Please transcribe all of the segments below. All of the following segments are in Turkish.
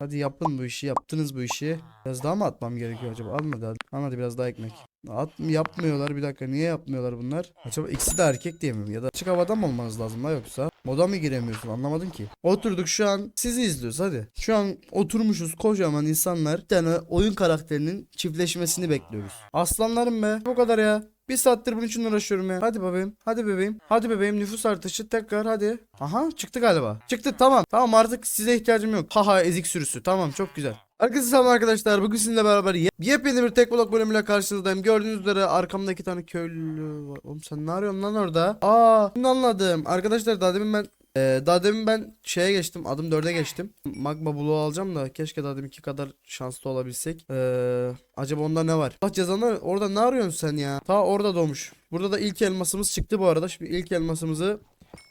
Hadi yapın bu işi. Yaptınız bu işi. Biraz daha mı atmam gerekiyor acaba? Almadı hadi. Almadı biraz daha ekmek. At yapmıyorlar bir dakika. Niye yapmıyorlar bunlar? Acaba ikisi de erkek diye mi? Ya da açık havada mı olmanız lazım la yoksa? Moda mı giremiyorsun? Anlamadım ki. Oturduk şu an sizi izliyoruz hadi. Şu an oturmuşuz kocaman insanlar. Bir tane oyun karakterinin çiftleşmesini bekliyoruz. Aslanlarım be. Bu kadar ya. Bir saattir bunun için uğraşıyorum ya. Hadi bebeğim. Hadi bebeğim. Hadi bebeğim nüfus artışı tekrar hadi. Aha çıktı galiba. Çıktı tamam. Tamam artık size ihtiyacım yok. Haha ezik sürüsü. Tamam çok güzel. Herkese selam arkadaşlar. Bugün sizinle beraber ye- yepyeni bir tek vlog bölümüyle karşınızdayım. Gördüğünüz üzere arkamda iki tane köylü var. Oğlum sen ne arıyorsun lan orada? Aa, şimdi anladım. Arkadaşlar daha demin ben ee, daha demin ben şeye geçtim. Adım 4'e geçtim. Magma bloğu alacağım da keşke daha deminki kadar şanslı olabilsek. Ee, acaba onda ne var? Allah cezanı orada ne arıyorsun sen ya? Ta orada doğmuş. Burada da ilk elmasımız çıktı bu arada. Şimdi ilk elmasımızı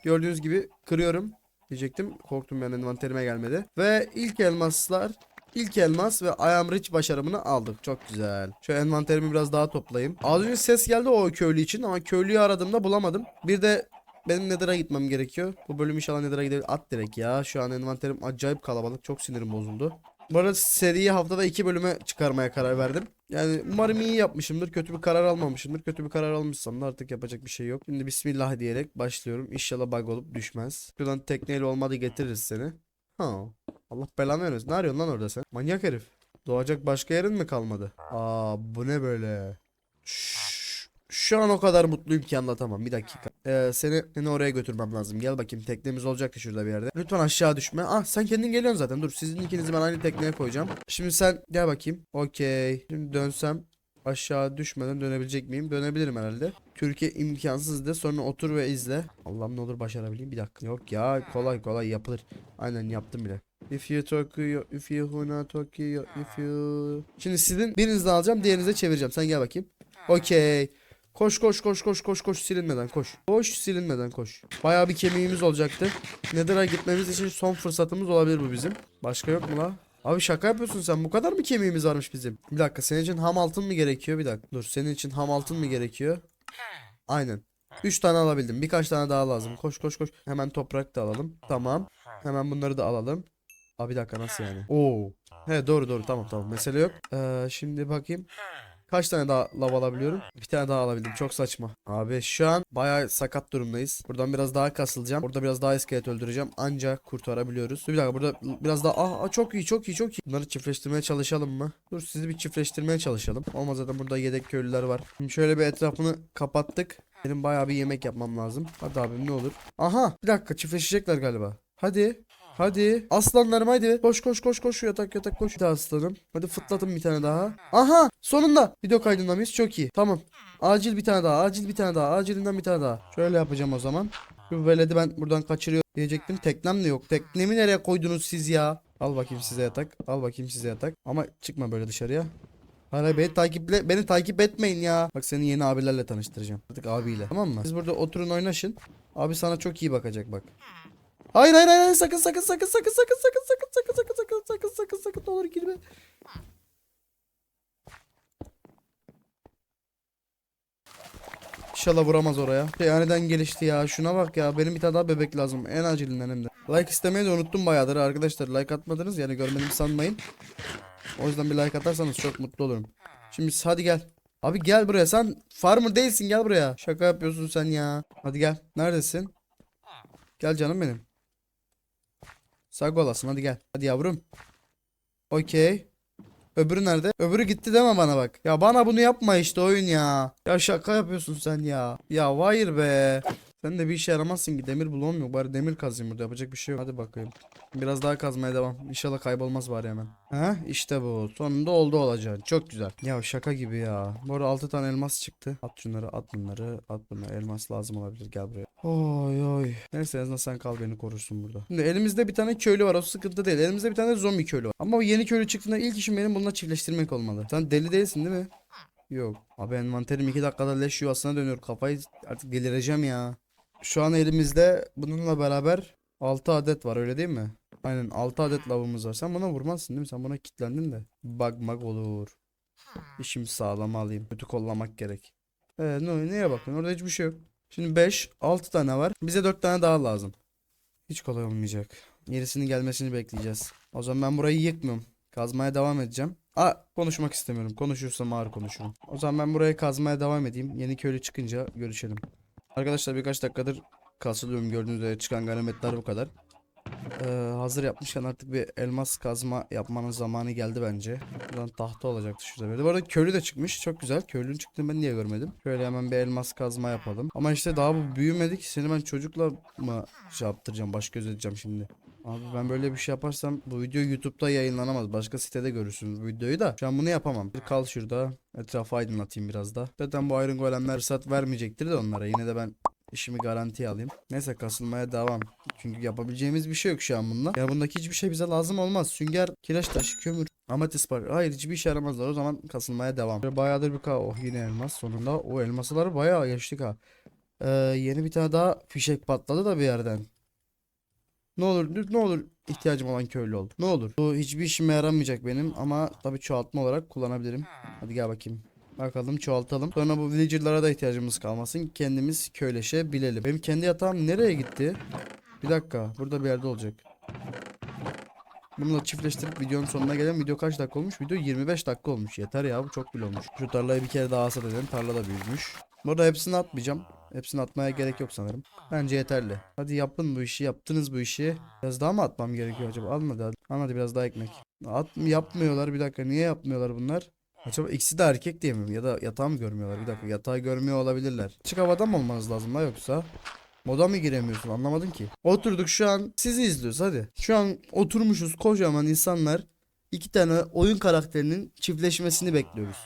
gördüğünüz gibi kırıyorum diyecektim. Korktum yani envanterime gelmedi. Ve ilk elmaslar İlk elmas ve I am rich başarımını aldık. Çok güzel. Şu envanterimi biraz daha toplayayım. Az önce ses geldi o köylü için ama köylüyü aradığımda bulamadım. Bir de benim Nether'a gitmem gerekiyor. Bu bölüm inşallah Nether'a gidebilir. At direkt ya. Şu an envanterim acayip kalabalık. Çok sinirim bozuldu. Bu arada seriyi haftada iki bölüme çıkarmaya karar verdim. Yani umarım iyi yapmışımdır. Kötü bir karar almamışımdır. Kötü bir karar almışsam da artık yapacak bir şey yok. Şimdi bismillah diyerek başlıyorum. İnşallah bug olup düşmez. Şuradan tekneyle olmadı getiririz seni. Ha. Allah belanı vermesin. Ne arıyorsun lan orada sen? Manyak herif. Doğacak başka yerin mi kalmadı? Aa bu ne böyle? Şşş. Şu an o kadar mutluyum ki anlatamam. Bir dakika. Ee, seni, seni oraya götürmem lazım. Gel bakayım. Teknemiz olacaktı şurada bir yerde. Lütfen aşağı düşme. Ah sen kendin geliyorsun zaten. Dur sizin ikinizi ben aynı tekneye koyacağım. Şimdi sen gel bakayım. Okey. Şimdi dönsem aşağı düşmeden dönebilecek miyim? Dönebilirim herhalde. Türkiye imkansız de sonra otur ve izle. Allah'ım ne olur başarabileyim. Bir dakika. Yok ya kolay kolay yapılır. Aynen yaptım bile. If you Tokyo, if you Huna Tokyo, if you... Şimdi sizin birinizden alacağım, diğerinize çevireceğim. Sen gel bakayım. Okey. Koş koş koş koş koş koş silinmeden koş. Koş silinmeden koş. Bayağı bir kemiğimiz olacaktı. Nether'a gitmemiz için son fırsatımız olabilir bu bizim. Başka yok mu la? Abi şaka yapıyorsun sen. Bu kadar mı kemiğimiz varmış bizim? Bir dakika senin için ham altın mı gerekiyor? Bir dakika. Dur senin için ham altın mı gerekiyor? Aynen. 3 tane alabildim. Birkaç tane daha lazım. Koş koş koş. Hemen toprak da alalım. Tamam. Hemen bunları da alalım. Abi bir dakika nasıl yani? Oo. He doğru doğru tamam tamam. Mesele yok. Ee, şimdi bakayım. Kaç tane daha lav alabiliyorum? Bir tane daha alabildim. Çok saçma. Abi şu an bayağı sakat durumdayız. Buradan biraz daha kasılacağım. Burada biraz daha iskelet öldüreceğim. Ancak kurtarabiliyoruz. Dur bir dakika burada biraz daha... Aa, aa, çok iyi çok iyi çok iyi. Bunları çiftleştirmeye çalışalım mı? Dur sizi bir çiftleştirmeye çalışalım. Olmaz zaten burada yedek köylüler var. Şimdi şöyle bir etrafını kapattık. Benim bayağı bir yemek yapmam lazım. Hadi abim ne olur. Aha bir dakika çiftleşecekler galiba. Hadi. Hadi. Aslanlarım hadi. Koş koş koş koş yatak yatak koş. Hadi aslanım. Hadi fıtlatın bir tane daha. Aha sonunda. Video kaydında mıyız? Çok iyi. Tamam. Acil bir tane daha. Acil bir tane daha. Acilinden bir tane daha. Şöyle yapacağım o zaman. Şu veledi ben buradan kaçırıyor diyecektim. Teknem de yok. Teknemi nereye koydunuz siz ya? Al bakayım size yatak. Al bakayım size yatak. Ama çıkma böyle dışarıya. Hayır beni takiple beni takip etmeyin ya. Bak seni yeni abilerle tanıştıracağım. Artık abiyle. Tamam mı? Siz burada oturun oynaşın. Abi sana çok iyi bakacak bak. Hayır hayır hayır sakın sakın sakın sakın sakın sakın sakın sakın sakın sakın sakın sakın sakın ne olur girme. İnşallah vuramaz oraya. Şey aniden gelişti ya. Şuna bak ya. Benim bir tane daha bebek lazım. En acilinden hem de. Like istemeyi de unuttum bayağıdır arkadaşlar. Like atmadınız yani görmedim sanmayın. O yüzden bir like atarsanız çok mutlu olurum. Şimdi hadi gel. Abi gel buraya. Sen farmer değilsin. Gel buraya. Şaka yapıyorsun sen ya. Hadi gel. Neredesin? Gel canım benim. Sağ olasın hadi gel. Hadi yavrum. Okey. Öbürü nerede? Öbürü gitti deme bana bak. Ya bana bunu yapma işte oyun ya. Ya şaka yapıyorsun sen ya. Ya hayır be. Sen de bir işe yaramazsın ki demir bulmam yok. Bari demir kazayım burada yapacak bir şey yok. Hadi bakayım. Biraz daha kazmaya devam. İnşallah kaybolmaz bari hemen. Ha işte bu. Sonunda oldu olacak. Çok güzel. Ya şaka gibi ya. Bu arada 6 tane elmas çıktı. At şunları at bunları. At bunları. Elmas lazım olabilir. Gel buraya. Oy oy. Neyse en sen kal beni korursun burada. Şimdi elimizde bir tane köylü var. O sıkıntı değil. Elimizde bir tane zombi köylü var. Ama o yeni köylü çıktığında ilk işim benim bununla çiftleştirmek olmalı. Sen deli değilsin değil mi? Yok. Abi envanterim 2 dakikada leş yuvasına dönüyor. Kafayı artık delireceğim ya. Şu an elimizde bununla beraber 6 adet var öyle değil mi? Aynen 6 adet lavımız var. Sen buna vurmazsın değil mi? Sen buna kilitlendin de. Bakmak olur. İşimi sağlam alayım. Kötü kollamak gerek. Ee, ne, neye bakın? Orada hiçbir şey yok. Şimdi 5, 6 tane var. Bize 4 tane daha lazım. Hiç kolay olmayacak. Yerisinin gelmesini bekleyeceğiz. O zaman ben burayı yıkmıyorum. Kazmaya devam edeceğim. Aa konuşmak istemiyorum. Konuşursam ağır konuşurum. O zaman ben burayı kazmaya devam edeyim. Yeni köylü çıkınca görüşelim. Arkadaşlar birkaç dakikadır kasılıyorum. Gördüğünüz üzere çıkan ganimetler bu kadar. Ee, hazır yapmışken artık bir elmas kazma yapmanın zamanı geldi bence. Buradan tahta olacaktı şurada böyle. Bu arada köylü de çıkmış. Çok güzel. Köylünün çıktığını ben niye görmedim? Şöyle hemen bir elmas kazma yapalım. Ama işte daha bu büyümedi ki. Seni ben çocukla mı şey yaptıracağım? Baş göz edeceğim şimdi. Abi ben böyle bir şey yaparsam bu video YouTube'da yayınlanamaz. Başka sitede görürsünüz bu videoyu da. Şu an bunu yapamam. Bir kal şurada. Etrafı aydınlatayım biraz da. Zaten bu Iron Golem'ler fırsat vermeyecektir de onlara. Yine de ben işimi garantiye alayım. Neyse kasılmaya devam. Çünkü yapabileceğimiz bir şey yok şu an bununla. Ya bundaki hiçbir şey bize lazım olmaz. Sünger, kireç taşı, kömür, amatist var. Hayır hiçbir işe yaramazlar. O zaman kasılmaya devam. Bayağıdır bir ka oh yine elmas sonunda. O elmasları bayağı geçtik ha. Ee, yeni bir tane daha fişek patladı da bir yerden. Ne olur ne olur ihtiyacım olan köylü ol. Ne olur. Bu hiçbir işime yaramayacak benim ama tabii çoğaltma olarak kullanabilirim. Hadi gel bakayım. Bakalım çoğaltalım. Sonra bu villager'lara da ihtiyacımız kalmasın. Kendimiz köyleşebilelim. Benim kendi yatağım nereye gitti? Bir dakika. Burada bir yerde olacak. Bununla çiftleştirip videonun sonuna gelen video kaç dakika olmuş? Video 25 dakika olmuş. Yeter ya bu çok bile olmuş. Şu tarlayı bir kere daha hasat edelim. Tarla da büyümüş. Burada hepsini atmayacağım. Hepsini atmaya gerek yok sanırım. Bence yeterli. Hadi yapın bu işi. Yaptınız bu işi. Biraz daha mı atmam gerekiyor acaba? Almadı hadi. Almadı biraz daha ekmek. At yapmıyorlar. Bir dakika. Niye yapmıyorlar bunlar? Acaba ikisi de erkek diye mi? Ya da yatağı mı görmüyorlar? Bir dakika. Yatağı görmüyor olabilirler. Çık havadan mı olmanız lazım la yoksa? Moda mı giremiyorsun? Anlamadım ki. Oturduk şu an sizi izliyoruz hadi. Şu an oturmuşuz kocaman insanlar. iki tane oyun karakterinin çiftleşmesini bekliyoruz.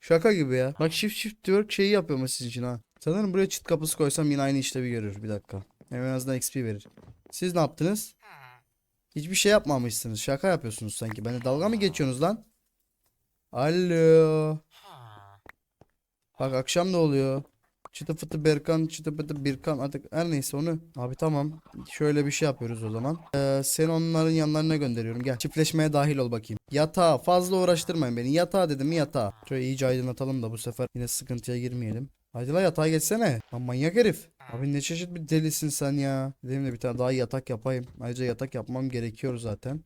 Şaka gibi ya. Bak shift shift work şeyi yapıyorum sizin için ha. Sanırım buraya çift kapısı koysam yine aynı işlevi görür. Bir dakika. Hem en azından XP verir. Siz ne yaptınız? Hiçbir şey yapmamışsınız. Şaka yapıyorsunuz sanki. Bana dalga mı geçiyorsunuz lan? Alo. Bak akşam ne oluyor? Çıtı fıtı Berkan, çıtı fıtı Birkan artık her neyse onu. Abi tamam. Şöyle bir şey yapıyoruz o zaman. Ee, seni onların yanlarına gönderiyorum. Gel çiftleşmeye dahil ol bakayım. Yatağa fazla uğraştırmayın beni. Yatağa dedim mi yatağa. Şöyle iyice aydınlatalım da bu sefer yine sıkıntıya girmeyelim. Haydi la yatağa geçsene. Lan manyak herif. Abi ne çeşit bir delisin sen ya. Dedim de bir tane daha yatak yapayım. Ayrıca yatak yapmam gerekiyor zaten.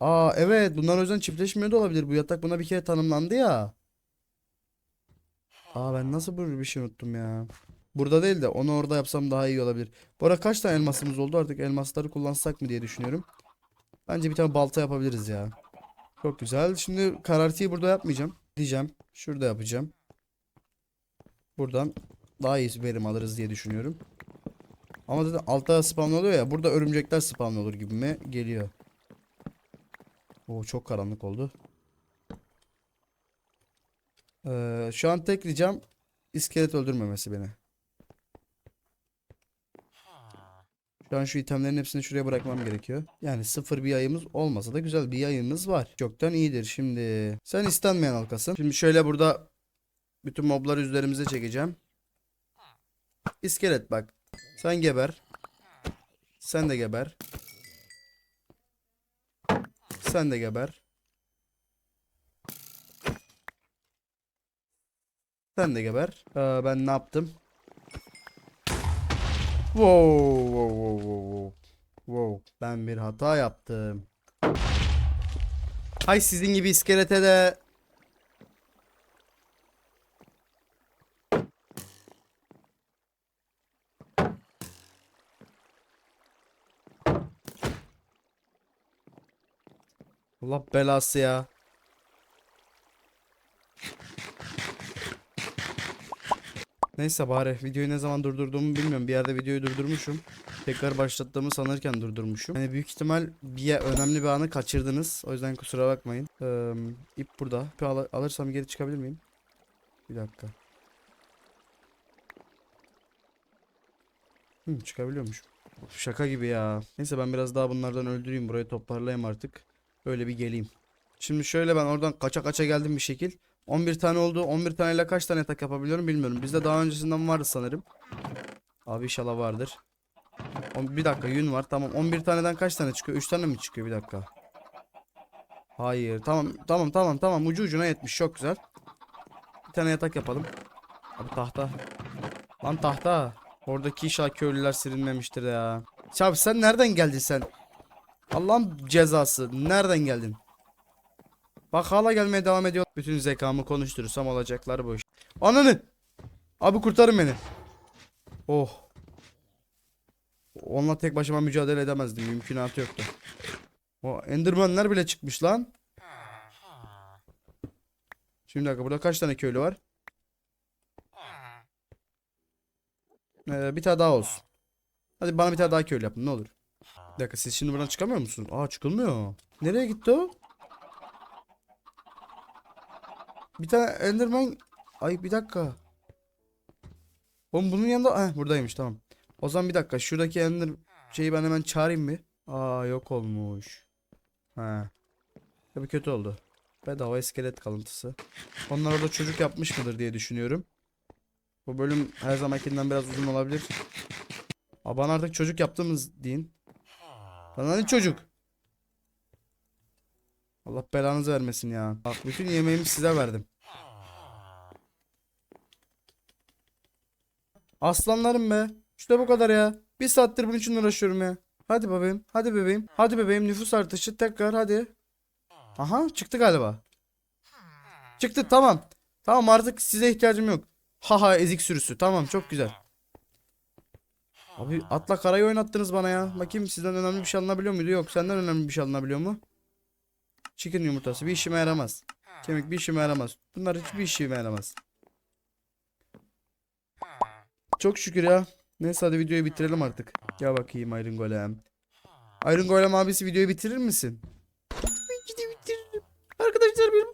Aa evet bunlar o yüzden çiftleşmiyor da olabilir. Bu yatak buna bir kere tanımlandı ya. Aa ben nasıl böyle bir şey unuttum ya. Burada değil de onu orada yapsam daha iyi olabilir. Bu arada kaç tane elmasımız oldu artık elmasları kullansak mı diye düşünüyorum. Bence bir tane balta yapabiliriz ya. Çok güzel. Şimdi karartıyı burada yapmayacağım. Diyeceğim. Şurada yapacağım. Buradan daha iyi verim alırız diye düşünüyorum. Ama zaten altta spawn oluyor ya. Burada örümcekler spawn olur gibime geliyor. Oo çok karanlık oldu. Ee, şu an tek ricam iskelet öldürmemesi beni. Şu an şu itemlerin hepsini şuraya bırakmam gerekiyor. Yani sıfır bir yayımız olmasa da güzel bir yayımız var. Çoktan iyidir. Şimdi sen istenmeyen halkasın. Şimdi şöyle burada bütün mobları üzerimize çekeceğim. İskelet bak. Sen geber. Sen de geber. Sen de geber. Sen de geber. Aa, ben ne yaptım? Wow, wow, wow, wow. Wow, ben bir hata yaptım. Hay sizin gibi iskelete de Allah belası ya. Neyse bari videoyu ne zaman durdurduğumu bilmiyorum. Bir yerde videoyu durdurmuşum. Tekrar başlattığımı sanırken durdurmuşum. Hani büyük ihtimal bir önemli bir anı kaçırdınız. O yüzden kusura bakmayın. Ee, ip burada. İpi al- alırsam geri çıkabilir miyim? Bir dakika. Hı, çıkabiliyormuş. Şaka gibi ya. Neyse ben biraz daha bunlardan öldüreyim. Burayı toparlayayım artık. Öyle bir geleyim. Şimdi şöyle ben oradan kaça kaça geldim bir şekil. 11 tane oldu. 11 taneyle kaç tane yatak yapabiliyorum bilmiyorum. Bizde daha öncesinden vardı sanırım. Abi inşallah vardır. Bir dakika yün var. Tamam 11 taneden kaç tane çıkıyor? 3 tane mi çıkıyor? Bir dakika. Hayır. Tamam tamam tamam tamam. Ucu ucuna yetmiş. Çok güzel. Bir tane yatak yapalım. Abi tahta. Lan tahta. Oradaki inşallah köylüler silinmemiştir ya. Abi sen nereden geldin sen? Allah'ın cezası. Nereden geldin? Bak hala gelmeye devam ediyor. Bütün zekamı konuşturursam olacaklar bu iş. Ananı. Abi kurtarın beni. Oh. Onunla tek başıma mücadele edemezdim. Mümkünatı yoktu. O Enderman'ler bile çıkmış lan. Şimdi dakika burada kaç tane köylü var? Ee, bir tane daha olsun. Hadi bana bir tane daha köylü yapın ne olur. Bir dakika siz şimdi buradan çıkamıyor musunuz? Aa çıkılmıyor. Nereye gitti o? Bir tane Enderman... Ay bir dakika. Oğlum bunun yanında... Heh buradaymış tamam. O zaman bir dakika şuradaki Ender şeyi ben hemen çağırayım mı? Aa yok olmuş. Ha. Tabii kötü oldu. Bedava iskelet kalıntısı. Onlar orada çocuk yapmış mıdır diye düşünüyorum. Bu bölüm her zamankinden biraz uzun olabilir. Aa, bana artık çocuk yaptığımız deyin. Bana hani çocuk? Allah belanızı vermesin ya. Bak bütün yemeğimi size verdim. Aslanlarım be. İşte bu kadar ya. Bir saattir bunun için uğraşıyorum ya. Hadi bebeğim. Hadi bebeğim. Hadi bebeğim nüfus artışı tekrar hadi. Aha çıktı galiba. Çıktı tamam. Tamam artık size ihtiyacım yok. Haha ezik sürüsü. Tamam çok güzel. Abi atla karayı oynattınız bana ya. Bakayım sizden önemli bir şey alınabiliyor muydu? Yok senden önemli bir şey alınabiliyor mu? Chicken yumurtası bir işime yaramaz. Kemik bir işime yaramaz. Bunlar hiçbir işime yaramaz. Çok şükür ya. Neyse hadi videoyu bitirelim artık. Gel bakayım Iron Golem. Iron Golem abisi videoyu bitirir misin? Arkadaşlar bir...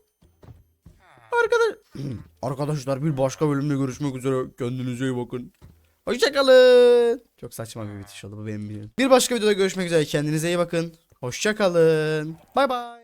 Arkadaş... Arkadaşlar bir başka bölümde görüşmek üzere. Kendinize iyi bakın. Hoşçakalın. Çok saçma bir bitiş oldu bu benim biliyorum. Bir başka videoda görüşmek üzere. Kendinize iyi bakın. Hoşçakalın. Bay bay.